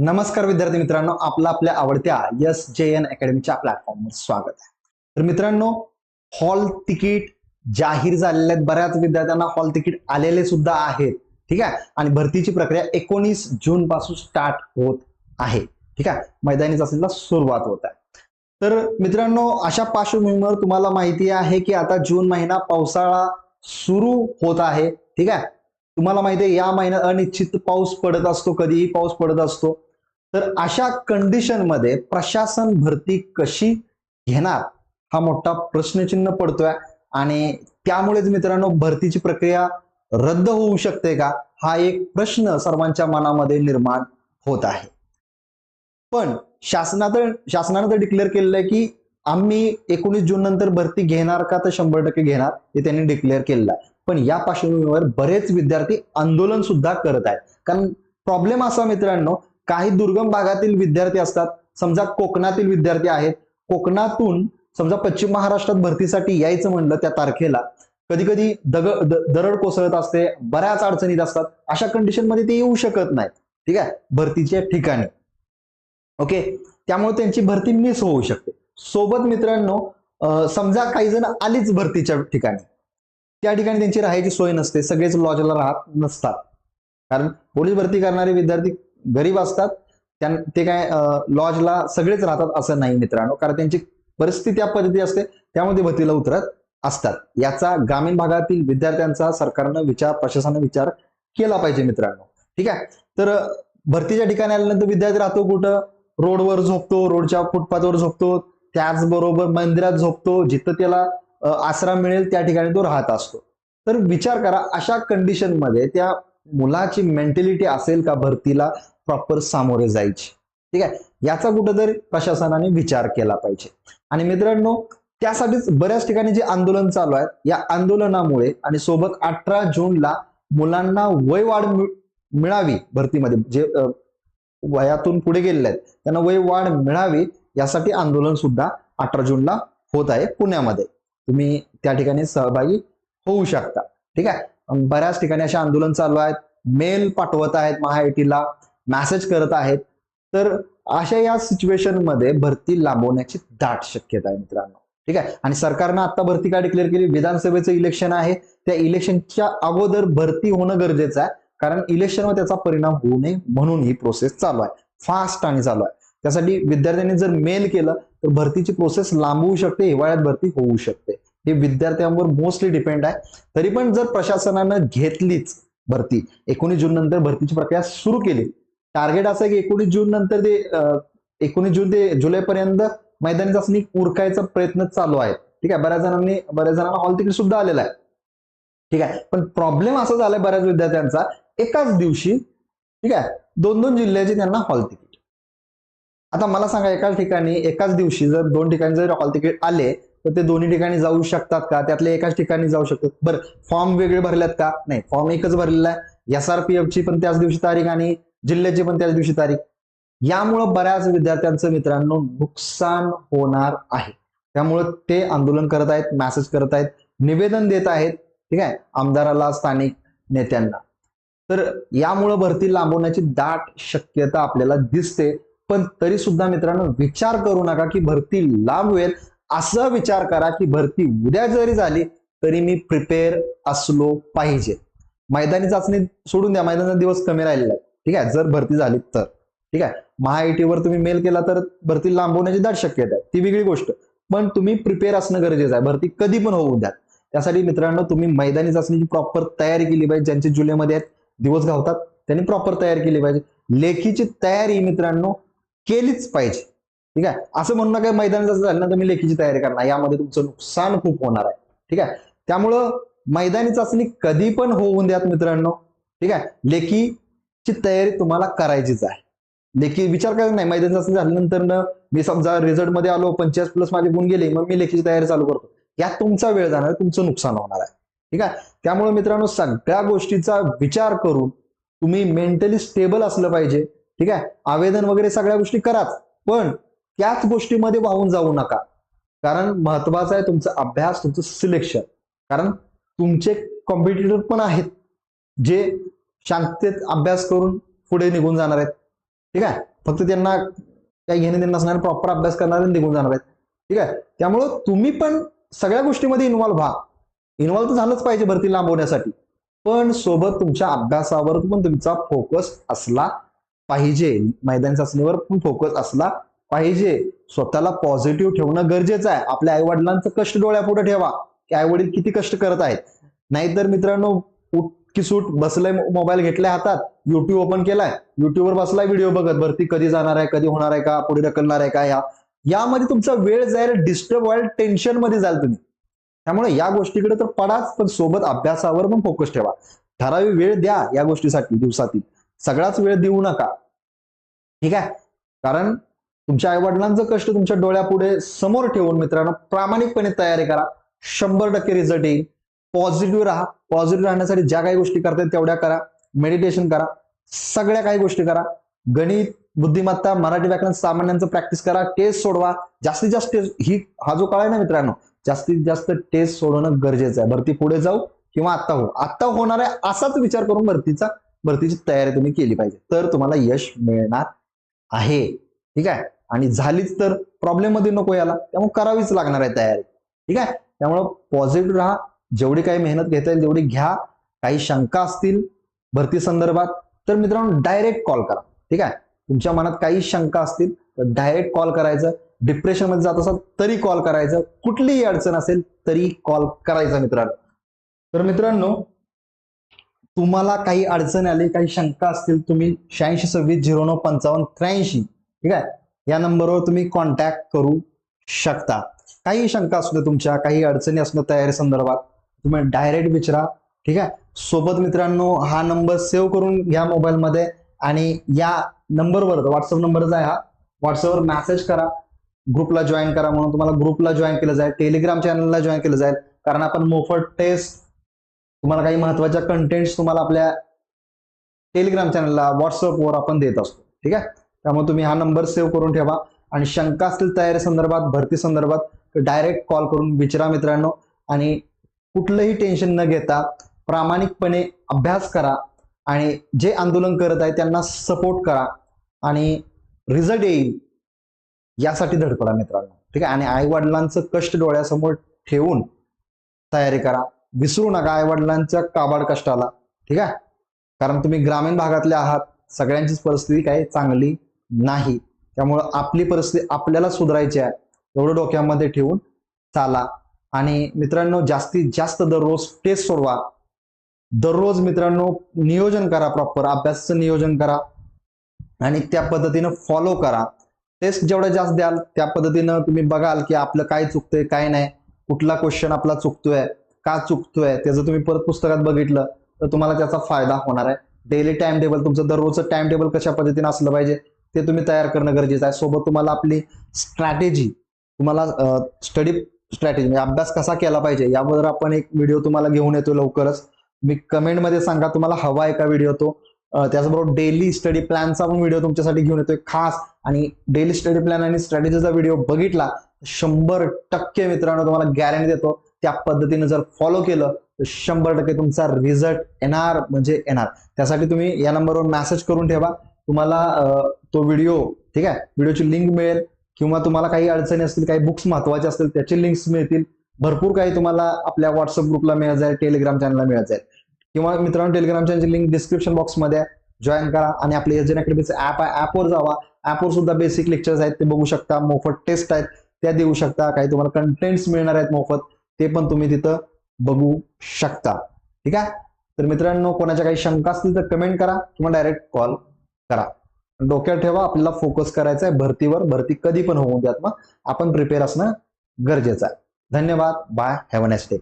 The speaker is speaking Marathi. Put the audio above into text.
नमस्कार विद्यार्थी मित्रांनो आपला आपल्या आवडत्या एस जे एन अकॅडमीच्या प्लॅटफॉर्मवर स्वागत आहे. तर मित्रांनो हॉल तिकीट जाहीर झालेले आहेत. बऱ्याच विद्यार्थ्यांना हॉल तिकीट आलेले सुद्धा आहेत. ठीक आहे? आणि भरतीची प्रक्रिया एकोणीस जून पासून स्टार्ट होत आहे. ठीक आहे? मैदानी चाचणीला सुरुवात होत आहे. तर मित्रांनो अशा पार्श्वभूमीवर तुम्हाला माहिती आहे की आता जून महिना पावसाळा सुरू होत आहे. ठीक आहे? तुम्हाला माहिती आहे या महिन्यात अनिश्चित पाऊस पडत असतो कधीही पाऊस पडत असतो. तर अशा कंडिशनमध्ये प्रशासन भरती कशी घेणार? हा मोठा प्रश्नचिन्ह पडतोय. आणि त्यामुळेच मित्रांनो भरतीची प्रक्रिया रद्द होऊ शकते का? हा एक प्रश्न सर्वांच्या मनामध्ये निर्माण होत आहे. पण शासनात शासनानं तर डिक्लेअर केलेलं आहे की आम्ही एकोणीस जून नंतर भरती घेणार का तर शंभर टक्के घेणार हे त्यांनी डिक्लेअर केलेलं आहे. पण या पार्श्वभूमीवर बरेच विद्यार्थी आंदोलन सुद्धा करत आहेत. कारण प्रॉब्लेम असा मित्रांनो काही दुर्गम भागातील विद्यार्थी असतात. समजा कोकणातील विद्यार्थी आहेत. कोकणातून समजा पश्चिम महाराष्ट्रात भरतीसाठी यायचं म्हणलं त्या तारखेला कधी कधी दग दरड कोसळत असते बऱ्याच अडचणीत असतात. अशा कंडिशनमध्ये ते येऊ शकत नाहीत. ठीक आहे? भरतीच्या ठिकाणी. ओके? त्यामुळे त्यांची भरती मिस होऊ शकते. सोबत मित्रांनो समजा काही जण आलीच भरतीच्या ठिकाणी. त्या ठिकाणी त्यांची राहायची सोय नसते. सगळेच लॉजला राहत नसतात. कारण पोलीस भरती करणारे विद्यार्थी गरीब असतात त्यां ते काय लॉजला सगळेच राहतात असं नाही मित्रांनो. कारण त्यांची परिस्थिती त्या पद्धती असते त्यामध्ये भरतीला उतरत असतात. याचा ग्रामीण भागातील विद्यार्थ्यांचा सरकारनं विचार प्रशासनानं विचार केला पाहिजे मित्रांनो. ठीक आहे? तर भरतीच्या ठिकाणी आल्यानंतर विद्यार्थी राहतो कुठं? रोडवर झोपतो रोडच्या फुटपाथवर झोपतो त्याचबरोबर मंदिरात झोपतो जिथं त्याला आसरा मिळेल त्या ठिकाणी तो राहत असतो. तर विचार करा अशा कंडिशनमध्ये त्या मुलाची मेंटॅलिटी असेल का भरतीला? प्रॉपर सामोरे जायची. ठीक आहे? याचा कुठंतरी प्रशासनाने विचार केला पाहिजे. आणि मित्रांनो त्यासाठीच बऱ्याच ठिकाणी जे आंदोलन चालू आहेत या आंदोलनामुळे आणि सोबत अठरा जूनला मुलांना वय वाढ मिळावी भरतीमध्ये. जे वयातून पुढे गेलेले आहेत त्यांना वय वाढ मिळावी यासाठी आंदोलन सुद्धा अठरा जूनला होत आहे पुण्यामध्ये. तुम्ही त्या ठिकाणी सहभागी होऊ शकता. ठीक आहे? बऱ्याच ठिकाणी असे आंदोलन चालू आहेत. मेल पाठवत आहेत महाआयटीला. मेसेज करत आहेत तर अशा या सिच्युएशनमध्ये भरती लांबवण्याची दाट शक्यता आहे मित्रांनो. ठीक आहे? आणि सरकारनं आता भरती काय डिक्लेअर केली? विधानसभेचं इलेक्शन आहे. त्या इलेक्शनच्या अगोदर भरती होणं गरजेचं आहे. कारण इलेक्शनवर त्याचा परिणाम होऊ नये म्हणून ही प्रोसेस चालू आहे. फास्ट आणि चालू आहे. त्यासाठी विद्यार्थ्यांनी जर मेल केलं तर भरतीची प्रोसेस लांबवू शकते हिवाळ्यात भरती होऊ शकते. हे विद्यार्थ्यांवर मोस्टली डिपेंड आहे. तरी पण जर प्रशासनानं घेतलीच भरती एकोणीस जून नंतर भरतीची प्रक्रिया सुरू केली टार्गेट असं आहे की एकोणीस जून नंतर ते एकोणीस जून ते जुलैपर्यंत मैदानी चाचणी उरकायचा प्रयत्न चालू आहे. ठीक आहे? बऱ्याच जणांनी बऱ्याच जणांना हॉल तिकीट सुद्धा आलेला आहे. ठीक आहे? पण प्रॉब्लेम असा झालाय बऱ्याच विद्यार्थ्यांचा एकाच दिवशी ठीक आहे? दोन दोन जिल्ह्याचे त्यांना हॉल तिकीट. आता मला सांगा एकाच ठिकाणी एकाच दिवशी जर दोन ठिकाणी जर हॉल तिकीट आले तर ते दोन्ही ठिकाणी जाऊ शकतात का? त्यातले एकाच ठिकाणी जाऊ शकतात. बरं फॉर्म वेगळे भरल्यात का? नाही फॉर्म एकच भरलेला आहे. एस आर पी ची पण त्याच दिवशी तारीख आणि जिल्ह्याची पण त्याच दिवशी तारीख. यामुळं बऱ्याच विद्यार्थ्यांचं मित्रांनो नुकसान होणार आहे. त्यामुळं ते आंदोलन करत आहेत मॅसेज करत आहेत निवेदन देत आहेत ठीक आहे आमदाराला स्थानिक नेत्यांना. तर यामुळं भरती लांबवण्याची दाट शक्यता आपल्याला दिसते. पण तरी सुद्धा मित्रांनो विचार करू नका की भरती लांबवेल असा विचार करा की भरती उद्या जरी झाली तरी मी प्रिपेअर असलो पाहिजे. मैदानी चाचणी सोडून द्या मैदानाचा दिवस कमी राहिलेला आहे. ठीक आहे? जर भरती झाली तर. ठीक आहे? महाआयटीवर तुम्ही मेल केला तर भरती लांबवण्याची दाट शक्यता आहे ती वेगळी गोष्ट. पण तुम्ही प्रिपेअर असणं गरजेचं आहे. भरती कधी पण होऊ द्या त्यासाठी मित्रांनो तुम्ही मैदानी चाचणीची प्रॉपर तयारी केली पाहिजे. ज्यांचे जुलैमध्ये आहेत दिवस घावतात त्यांनी प्रॉपर तयारी केली पाहिजे. लेखीची तयारी मित्रांनो केलीच पाहिजे. ठीक आहे? असं म्हणू नका मैदानी चाचणी झाली ना तुम्ही लेखीची तयारी करणार. यामध्ये तुमचं नुकसान खूप होणार आहे. ठीक आहे? त्यामुळं मैदानी चाचणी कधी पण होऊन द्यात मित्रांनो. ठीक आहे? ची तयारी तुम्हाला करायचीच आहे. लेखी विचार करायचा नाही मैदानी चाचणी झाल्यानंतर न मी समजा रिझल्टमध्ये आलो पंचाळीस प्लस माझे गुण गेले मग मी लेखीची तयारी चालू करतो. यात तुमचा वेळ जाणार तुमचं नुकसान होणार आहे. ठीक आहे? त्यामुळे मित्रांनो सगळ्या गोष्टीचा विचार करून तुम्ही मेंटली स्टेबल असलं पाहिजे. ठीक आहे? आवेदन वगैरे सगळ्या गोष्टी कराच पण त्याच गोष्टीमध्ये वाहून जाऊ नका. कारण महत्वाचं आहे तुमचा अभ्यास तुमचं सिलेक्शन कारण तुमचे कॉम्पिटिटर पण आहेत जे शांततेत अभ्यास करून पुढे निघून जाणार आहेत. ठीक आहे? फक्त त्यांना काही घेणे देणं नसणार प्रॉपर अभ्यास करणार निघून जाणार आहेत. ठीक आहे? त्यामुळं तुम्ही पण सगळ्या गोष्टीमध्ये इन्व्हॉल्व्ह व्हा. इन्व्हॉल्व्ह तर झालंच पाहिजे भरती लांबवण्यासाठी. पण सोबत तुमच्या अभ्यासावर पण तुमचा फोकस असला पाहिजे. मैदानी चाचणीवर पण फोकस असला पाहिजे. स्वतःला पॉझिटिव्ह ठेवणं गरजेचं आहे. आपल्या आई वडिलांचं कष्ट डोळ्यापुढे ठेवा. की आई वडील किती कष्ट करत आहेत. नाहीतर मित्रांनो की सूट बसलाय मोबाईल घेतलाय हातात युट्यूब ओपन केलाय युट्यूबवर बसलाय व्हिडिओ बघत भरती कधी जाणार आहे कधी होणार आहे का पुढे ढकलणार आहे का या यामध्ये तुमचा वेळ जाईल डिस्टर्ब व्हायला टेन्शनमध्ये जाल तुम्ही. त्यामुळे या गोष्टीकडे तर पडाच पण सोबत अभ्यासावर पण फोकस ठेवा. ठराविक वेळ द्या या गोष्टीसाठी दिवसातील. सगळाच वेळ देऊ नका. ठीक आहे? कारण तुमच्या आई वडिलांचं कष्ट तुमच्या डोळ्यापुढे समोर ठेवून मित्रांनो प्रामाणिकपणे तयारी करा. शंभर टक्के रिझल्ट येईल. पॉझिटिव्ह राहा. पॉझिटिव्ह राहण्यासाठी ज्या काही गोष्टी करतायत तेवढ्या करा. मेडिटेशन करा. सगळ्या काही गोष्टी करा. गणित बुद्धिमत्ता मराठी व्याकरण सामान्यांचं प्रॅक्टिस करा. टेस्ट सोडवा. जास्तीत जास्त ही हा जो काळ आहे ना मित्रांनो जास्तीत जास्त टेस्ट सोडवणं गरजेचं आहे. भरती पुढे जाऊ किंवा आत्ता हो. आत्ता होणार आहे असाच विचार करून भरतीचा भरतीची तयारी तुम्ही केली पाहिजे. तर तुम्हाला यश मिळणार आहे. ठीक आहे? आणि झालीच तर प्रॉब्लेममध्ये नको याला त्यामुळे करावीच लागणार आहे तयारी. ठीक आहे? त्यामुळं पॉझिटिव्ह राहा. जेवढी काही मेहनत घेता येईल तेवढी घ्या. काही शंका असतील भरती संदर्भात तर मित्रांनो डायरेक्ट कॉल करा. ठीक आहे? तुमच्या मनात काही शंका असतील तर डायरेक्ट कॉल करायचं. डिप्रेशनमध्ये जात असाल तरी कॉल करायचं. कुठलीही अडचण असेल तरी कॉल करायचा मित्रांनो. तर मित्रांनो तुम्हाला काही अडचण आली काही शंका असतील तुम्ही शहाऐंशी सव्वीस झिरो नऊ पंचावन्न त्र्याऐंशी ठीक आहे? या नंबरवर तुम्ही कॉन्टॅक्ट करू शकता. काही शंका असू द्या तुमच्या काही अडचणी असल्या तयारी संदर्भात तुम्ही डायरेक्ट विचारा. ठीक आहे? सोबत मित्रांनो हा नंबर सेव्ह करून घ्या मोबाईलमध्ये आणि या नंबरवर व्हॉट्सअप नंबरच आहे हा. व्हॉट्सअपवर मेसेज करा. ग्रुपला जॉईन करा म्हणून तुम्हाला ग्रुपला जॉईन केलं जाईल. टेलिग्राम चॅनलला जॉईन केलं जाईल. कारण आपण मोफत टेस्ट तुम्हाला काही महत्त्वाच्या कंटेंट्स तुम्हाला आपल्या टेलिग्राम चॅनलला व्हॉट्सअपवर आपण देत असतो. ठीक आहे? त्यामुळे तुम्ही हा नंबर सेव्ह करून ठेवा. आणि शंका असतील तयारी संदर्भात भरती संदर्भात डायरेक्ट कॉल करून विचारा मित्रांनो. आणि कुठलंही टेन्शन न घेता प्रामाणिकपणे अभ्यास करा आणि जे आंदोलन करत आहे त्यांना सपोर्ट करा आणि रिझल्ट येईल यासाठी धडपडा मित्रांनो. ठीक आहे? आणि आईवडिलांचं कष्ट डोळ्यासमोर ठेवून तयारी करा. विसरू नका आईवडिलांच्या काबाड कष्टाला. ठीक आहे? कारण तुम्ही ग्रामीण भागातले आहात. सगळ्यांचीच परिस्थिती काही चांगली नाही. त्यामुळं आपली परिस्थिती आपल्याला सुधारायची आहे. एवढं डोक्यामध्ये ठेवून चाला. आणि मित्रांनो जास्तीत जास्त दररोज टेस्ट सोडवा. दररोज मित्रांनो नियोजन करा प्रॉपर अभ्यासाचं नियोजन करा. आणि त्या पद्धतीनं फॉलो करा. टेस्ट जेवढं जास्त द्याल त्या पद्धतीनं तुम्ही बघाल की आपलं काय चुकतंय काय नाही. कुठला क्वेश्चन आपला चुकतोय का चुकतोय त्याचं तुम्ही परत पुस्तकात बघितलं तर तुम्हाला त्याचा फायदा होणार आहे. डेली टाइम टेबल तुमचं दररोजचं टाइम टेबल कशा पद्धतीनं असलं पाहिजे ते तुम्ही तयार करणं गरजेचं आहे. सोबत तुम्हाला आपली स्ट्रॅटेजी तुम्हाला स्टडी स्ट्रॅटेजी म्हणजे अभ्यास कसा केला पाहिजे याबद्दल आपण एक व्हिडिओ तुम्हाला घेऊन येतो लवकरच. मी कमेंटमध्ये सांगा तुम्हाला हवा आहे का व्हिडिओ तो? त्याचबरोबर डेली स्टडी प्लॅनचा पण व्हिडिओ तुमच्यासाठी घेऊन येतोय खास. आणि डेली स्टडी प्लॅन आणि स्ट्रॅटेजीचा व्हिडिओ बघितला शंभर टक्के मित्रांनो तुम्हाला गॅरंटी देतो त्या पद्धतीने जर फॉलो केलं तर शंभर टक्के तुमचा रिझल्ट येणार म्हणजे येणार. त्यासाठी तुम्ही या नंबरवर मेसेज करून ठेवा. तुम्हाला तो व्हिडिओ ठीक आहे? व्हिडिओची लिंक मिळेल. किंवा तुम्हाला काही अडचणी असतील काही बुक्स महत्त्वाचे असतील त्याचे लिंक्स मिळतील. भरपूर काही तुम्हाला आपल्या व्हॉट्सअप ग्रुपला मिळत जाईल टेलिग्राम चॅनलला मिळत जाईल. किंवा मित्रांनो टेलिग्राम चॅनलची लिंक डिस्क्रिप्शन बॉक्समध्ये जॉईन करा आणि आपले एजन अकॅडमीचं ऍप आहे ऍपवर जावा. ऍपवर सुद्धा बेसिक लेक्चर्स आहेत ते बघू शकता. मोफत टेस्ट आहेत त्या देऊ शकता. काही तुम्हाला कंटेंट्स मिळणार आहेत मोफत ते पण तुम्ही तिथं बघू शकता. ठीक आहे? तर मित्रांनो कोणाच्या काही शंका असतील तर कमेंट करा. किंवा डायरेक्ट कॉल करा. डोक्यात ठेवा आपल्याला फोकस करायचा आहे भरतीवर. भरती कधी पण होऊन द्यात मग आपण प्रिपेअर असणं गरजेचं आहे. धन्यवाद. Bye have a next day